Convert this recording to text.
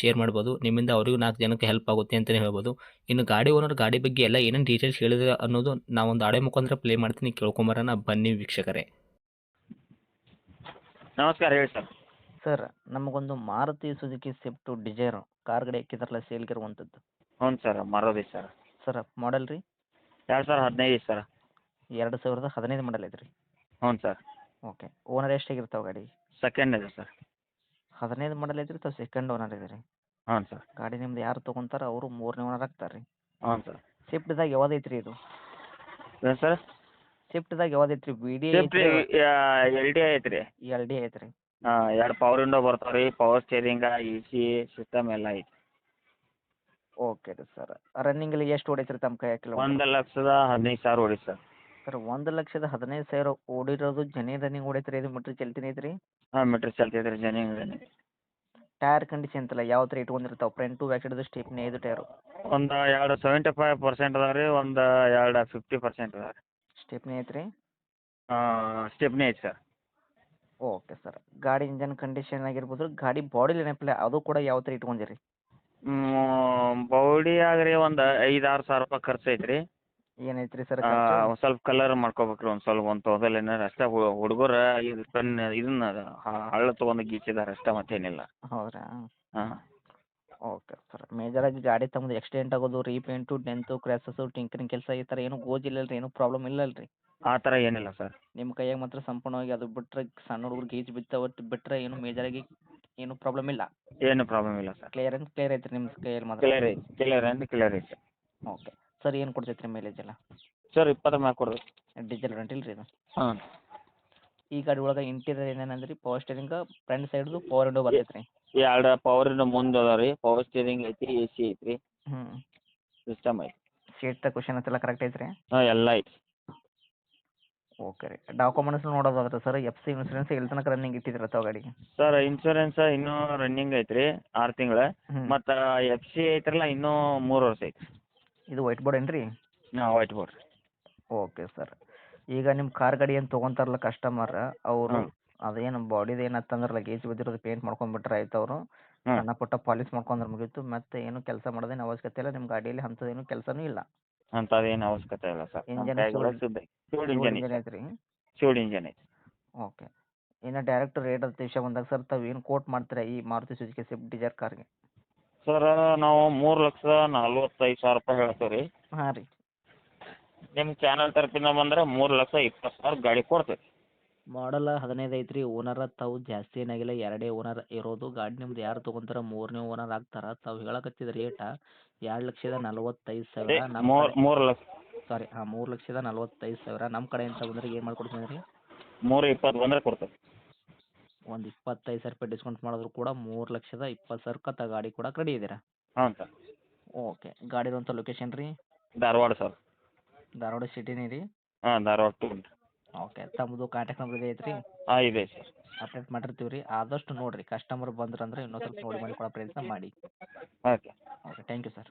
Share ಮಾಡ್ಬೋದು. ನಿಮ್ಮಿಂದ ಅವರಿಗೂ ನಾಲ್ಕು ಜನಕ್ಕೆ ಹೆಲ್ಪ್ ಆಗುತ್ತೆ ಅಂತಲೇ ಹೇಳ್ಬೋದು. ಇನ್ನು ಗಾಡಿ ಓನರ್ ಗಾಡಿ ಬಗ್ಗೆ ಎಲ್ಲ ಏನೇನು ಡೀಟೇಲ್ಸ್ ಹೇಳಿದ್ರೆ ಅನ್ನೋದು ನಾವೊಂದು ಆಡೆ ಮುಖಾಂತರ ಪ್ಲೇ ಮಾಡ್ತೀನಿ. ಕೇಳ್ಕೊಂಬರೋಣ. ಬನ್ನಿ ವೀಕ್ಷಕರೇ. ನಮಸ್ಕಾರ ಹೇಳಿ ಸರ್. ಸರ್ ನಮಗೊಂದು Maruti Suzuki Swift Dzire car ಗಾಡಿ ಹಾಕಿದ್ರಲ್ಲ ಸೇಲ್ಗಿರುವಂಥದ್ದು ಹ್ಞೂ ಸರ್ ಮರೋದಿ ಸರ್. ಸರ್ ಮಾಡಲ್ ರೀ? ಎರಡು ಸಾವಿರ ಹದಿನೈದು ಸರ್. ಎರಡು ಸಾವಿರದ ಹದಿನೈದು ಮಾಡಲ್ ಐತ್ರಿ. ಹ್ಞೂ ಸರ್. ಓಕೆ. ಓನರ್ ಎಷ್ಟಾಗಿರ್ತಾವೆ ಗಾಡಿ? ಸೆಕೆಂಡ್ ಇದೆ ಸರ್. ಹದಿನೈದು ಮಾಡಲ್ ಐತ್ರಿ ತ ತಾವು ಸೆಕೆಂಡ್ ಓನರ್ ಇದೀರಿ. ಹಾಂ ಸರ್. ಗಾಡಿ ನಿಮ್ದು ಯಾರು ತೊಗೊಂತಾರ ಅವರು ಮೂರನೇ ಓನರ್ ಆಗ್ತಾರೆ. ರೀ ಹಾಂ ಸರ್ ಸ್ವಿಫ್ಟ್ದಾಗ ಯಾವ್ದು ಐತ್ರಿ ಇದು? ಏನು ಸರ್? ಸ್ವಿಫ್ಟ್ದಾಗ ಯಾವ್ದು ಐತ್ರಿ? ಬಿ ಡಿ ಎಲ್ ಡಿ ಐತ್ರಿ. ಎಲ್ ಡಿ ಐತ್ರಿ. ಹಾಂ ಎರಡು ಪವರ್ ವಿಂಡೋ ಬರ್ತಾವೆ ರೀ power steering A C system ಎಲ್ಲ ಐತಿ ಓಕೆ ರೀ ಸರ್. ರನ್ನಿಂಗಲ್ಲಿ ಎಷ್ಟು ಹೊಡೈತ್ರಿ ತಮ್ಮ ಕೈ ಒಂದು ಲಕ್ಷದ ಹದಿನೈದು ಸಾವಿರ ಹೊಡಿ ಸರ್. ಸರ್ ಒಂದು ಲಕ್ಷದ ಹದಿನೈದು ಸಾವಿರ ಓಡಿರೋದು ಜನಿ ರನ್ನಿಂಗ್ ಓಡೈತೆ ರೀ ಇದು ಮೀಟ್ರ್ ಚಲ್ತಿನ ಐತ್ರಿ? ಹಾಂ ಮೀಟ್ರ್ ಚಲ್ತೈತೆ ರೀ ಜನಿಂಗ್ ಟೈರ್ ಕಂಡೀಷನ್ ಅಂತಲ್ಲ ಯಾವ ಥರ ಇಟ್ಕೊಂಡಿರ್ತಾವೆ? ಫ್ರಂಟು ಬ್ಯಾಕ್ ಸೈಡ್ ಸ್ಟೆಪ್ನಿ ಐದು ಟೈರು ಒಂದು ಎರಡು ಸೆವೆಂಟಿ ಫೈವ್ ಪರ್ಸೆಂಟ್ ಅದಾವೆ ರೀ ಒಂದು ಎರಡು ಫಿಫ್ಟಿ ಪರ್ಸೆಂಟ್ ಅದಾವೆ ರೀ. ಸ್ಟೆಪ್ನಿ ಐತ್ರಿ? ಸ್ಟೆಪ್ನಿ ಐತೆ ಸರ್. ಓಕೆ ಸರ್ ಗಾಡಿ ಇಂಜನ್ ಕಂಡೀಷನ್ ಆಗಿರ್ಬೋದು ಗಾಡಿ ಬಾಡಿ ಏನಪ್ಪಲ್ಲ ಅದು ಕೂಡ ಯಾವ ಥರ ಇಟ್ಕೊಂಡಿರಿ? ಬಾಡಿ ಆಗ್ರಿ ಒಂದು ಐದು ಆರು ಸಾವಿರ ರೂಪಾಯಿ ಖರ್ಚು ಐತ್ರಿ. ಏನೈತೆ ರೀ ಸರ್ ಒಂದು ಸ್ವಲ್ಪ ಕಲರ್ ಮಾಡ್ಕೋಬೇಕು ರೀ ಒಂದು ಸ್ವಲ್ಪ ಒಂದು ತೌಸಂಡ್ ಏನಾರ ಅಷ್ಟೇ ಹುಡುಗರ ಇದು ಪೆನ್ ಇದನ್ನ ಹಳ್ಳ ತೊಗೊಂಡು ಗೀಚಿದಾರೆ ಅಷ್ಟೇ ಮತ್ತೇನಿಲ್ಲ. ಹೌದ್ರಾ? ಹಾಂ. ಓಕೆ ಸರ್ ಮೇಜರಾಗಿ ಗಾಡಿ ತಮ್ಮದು ಎಕ್ಸಿಡೆಂಟ್ ಆಗೋದು ರೀಪೇಂಟು ಡೆಂತು ಕ್ರ್ಯಾಸಸ್ಸು ಟಿಂಕರಿಂಗ್ ಕೆಲಸ ಈ ಥರ ಏನೂ ಗೋಜಿಲ್ಲ ರೀ ಏನು ಪ್ರಾಬ್ಲಮ್ ಇಲ್ಲ ರೀ ಆ ಥರ ಏನಿಲ್ಲ ಸರ್. ನಿಮ್ಮ ಕೈಯಾಗ ಮಾತ್ರ ಸಂಪೂರ್ಣವಾಗಿ ಅದು ಬಿಟ್ಟರೆ ಸಣ್ಣ ಹುಡುಗರು ಗೀಜ್ ಬಿತ್ತ ಒಟ್ಟು ಬಿಟ್ಟರೆ ಏನು ಮೇಜರಾಗಿ ಏನು ಪ್ರಾಬ್ಲಮ್ ಇಲ್ಲ? ಏನು ಪ್ರಾಬ್ಲಮ್ ಇಲ್ಲ ಸರ್. ಕ್ಲಿಯರ್ ಅಂತ ಕ್ಲಿಯರ್ ಐತೆ ರೀ ನಿಮ್ಮ ಕೈಯಲ್ಲಿ ಮಾತ್ರ? ಕ್ಲಿಯರ್ ಐತಿ ಕ್ಲಿಯರ್ ಅಂತ ಕ್ಲಿಯರ್ ಐತಿ. ಓಕೆ. ಸರ್ ಏನು ಕೊಡ್ತೈತೆ ರೀ ಮೈಲೇಜ್ ಎಲ್ಲ? ಸರ್ ಇಪ್ಪತ್ತರ ಮ್ಯಾಗ ಕೊಡ್ಬೇಕು. ಡೀಸೆಲ್ ರೆಂಟಿಲ್ಲ ರೀ ಇದು? ಹಾಂ. ಈ ಗಾಡಿ ಒಳಗೆ ಇಂಟೀರಿಯರ್ ಏನೇನಂದ್ರಿ ಪವರ್ ಸ್ಟೇರಿಂಗ್ ಫ್ರಂಟ್ ಸೈಡ್ದು ಪವರ್ ವಿಂಡೋ ಬರ್ತೈತೆ ರೀ ಎರಡು ಪವರಿನ ಮುಂದೆ ಅದಾವೆ ರೀ. ಪವರ್ ಸ್ಟೀರಿಂಗ್ ಐತಿ ಎ ಸಿ ಐತಿ ಹ್ಞೂ ಸಿಸ್ಟಮ್ ಐತಿ. ಸೀಟ್ ಕ್ವಶನ್ ಅಂತೆಲ್ಲ ಕರೆಕ್ಟ್ ಐತೆ ರೀ ಹಾಂ ಎಲ್ಲ ಐತಿ. ಓಕೆ ರೀ. ಡಾಕ್ಯುಮೆಂಟ್ಸ್ ನೋಡೋದಾದ್ರೆ ಸರ್ ಎಫ್ ಸಿ ಇನ್ಸೂರೆನ್ಸ್ ಎಲ್ಲಿ ತನಕ ರನ್ನಿಂಗ್ ಇಟ್ಟಿದ್ದೀರ ತಾವು ಗಾಡಿಗೆ ಸರ್ ಇನ್ಶೂರೆನ್ಸ್ ಇನ್ನೂ ರನ್ನಿಂಗ್ ಐತ್ರಿ ರೀ ಆರು ತಿಂಗಳು. ಮತ್ತು ಎಫ್ ಸಿ ಐತ್ರಲ್ಲ ಇನ್ನೂ ಮೂರು ವರ್ಷ ಐತಿ ಇದು ವೈಟ್ ಬೋರ್ಡ್ ಏನು ರೀ ಹಾಂ ವೈಟ್ ಬೋರ್ಡ್ ಓಕೆ ಸರ್ ಈಗ ನಿಮ್ಮ ಕಾರ್ ಗಾಡಿ ಏನು ತೊಗೊಂತಾರಲ್ಲ ಕಸ್ಟಮರ್ ಅವರು ಅದೇನ್ ಬಾಡಿದು ಏನತ್ತಂದ್ರೆ ಲಗೇಜ್ ಬಿದ್ದಿರೋದು ಪೇಂಟ್ ಮಾಡ್ಕೊಂಡ್ಬಿಟ್ರೆ ಆಯ್ತು ಅವರು. ಸಣ್ಣ ಪುಟ್ಟ ಪಾಲಿಶ್ ಮಾಡ್ಕೊಂಡ್ರೆ ಮುಗೀತು. ಮತ್ತೆ ಏನು ಕೆಲಸ ಮಾಡೋದೇನು ಅವಶ್ಯಕತೆ ಇಲ್ಲ. ನಿಮ್ಮ ಗಾಡಿಯಲ್ಲಿ ಅಂಥದ್ದೇನು ಕೆಲಸನೂ ಇಲ್ಲ. ಅಂಥದ್ದೇನು ಅವಶ್ಯಕತೆ ಇಲ್ಲ ಸರ್ ಇಂಜನ್ ಇಂಜನ್ ಐತೆ ರೀ ಶೂಡ್ ಇಂಜನ್ ಐತಿ. ಓಕೆ ಇನ್ನು ಡೈರೆಕ್ಟ್ ರೇಟ್ ಅಂತ ವಿಷಯ ಬಂದಾಗ ಸರ್ ತಾವು ಏನು ಕೋಟ್ ಮಾಡ್ತೀರಾ ಈ ಮಾರುತಿ ಸುಜುಕಿ ಸ್ವಿಫ್ಟ್ ಡಿಸೈರ್ ಕಾರ್ಗೆ ಸರ್ ನಾವು ಮೂರು ಲಕ್ಷ ನಲ್ವತ್ತೈದು ಸಾವಿರ ರೂಪಾಯಿ ಹೇಳ್ತೀವಿ ರೀ ಹಾಂ ರೀ. ನಿಮ್ಮ ಚಾನಲ್ ತರಪಿಂದ ಬಂದರೆ ಮೂರು ಲಕ್ಷ ಇಪ್ಪತ್ತು ಸಾವಿರ ಗಾಡಿ ಕೊಡ್ತೀವಿ. ಮಾಡಲ್ ಹದಿನೈದು ಐತ್ರಿ. ಓನರ್ ತಾವು ಜಾಸ್ತಿ ಏನಾಗಿಲ್ಲ. ಎರಡೇ ಓನರ್ ಇರೋದು. ಗಾಡಿ ನಿಮ್ದು ಯಾರು ತೊಗೊಂತಾರ ಮೂರನೇ ಓನರ್ ಆಗ್ತಾರ. ತಾವು ಹೇಳಕತ್ತಿದ ರೇಟ ಎರಡು ಲಕ್ಷದ ನಲವತ್ತೈದು ಸಾವಿರ ನಮ್ಮ ಮೂರು ಮೂರು ಲಕ್ಷ. ಸಾರಿ ಹಾಂ ಮೂರು ಲಕ್ಷದ ನಲವತ್ತೈದು ಸಾವಿರ. ನಮ್ಮ ಕಡೆಯಿಂದ ಬಂದ್ರೆ ಏನು ಮಾಡ್ಕೊಡ್ತೀನಿ ರೀ ಮೂರು ಇಪ್ಪತ್ತು ಬಂದರೆ ಕೊಡ್ತೀವಿ. ಒಂದು ಇಪ್ಪತ್ತೈದು ಸಾವಿರ ರೂಪಾಯಿ ಡಿಸ್ಕೌಂಟ್ ಮಾಡಿದ್ರು ಕೂಡ ಮೂರು ಲಕ್ಷದ ಇಪ್ಪತ್ತು ಸಾವಿರಕ್ಕೆ ತ ಗಾಡಿ ಕೂಡ ರೆಡಿ ಇದ್ದೀರಾ ಹಾಂ ಸರ್. ಓಕೆ ಗಾಡಿರೋಂಥ ಲೊಕೇಶನ್ ರೀ? ಧಾರವಾಡ ಸರ್. ಧಾರವಾಡ ಸಿಟಿನೇ ರೀ? ಹಾಂ ಧಾರವಾಡ ಟು ಓಕೆ ತಮ್ಮದು ಕಾಂಟ್ಯಾಕ್ಟ್ ನಂಬರ್ ಇದೆ ಐತ್ರಿ? ಹಾಂ ಇದೆ ಸರ್. ಅಪ್ಡೇಟ್ ಮಾಡಿರ್ತೀವಿ ರೀ ಆದಷ್ಟು ನೋಡ್ರಿ. ಕಸ್ಟಮರ್ ಬಂದ್ರಂದ್ರೆ ಇನ್ನೊಂದು ಸ್ವಲ್ಪ ನೋಡಿ ಮಾಡಿ ಕೊಡೋ ಪ್ರಯತ್ನ ಮಾಡಿ. Okay. Okay thank you sir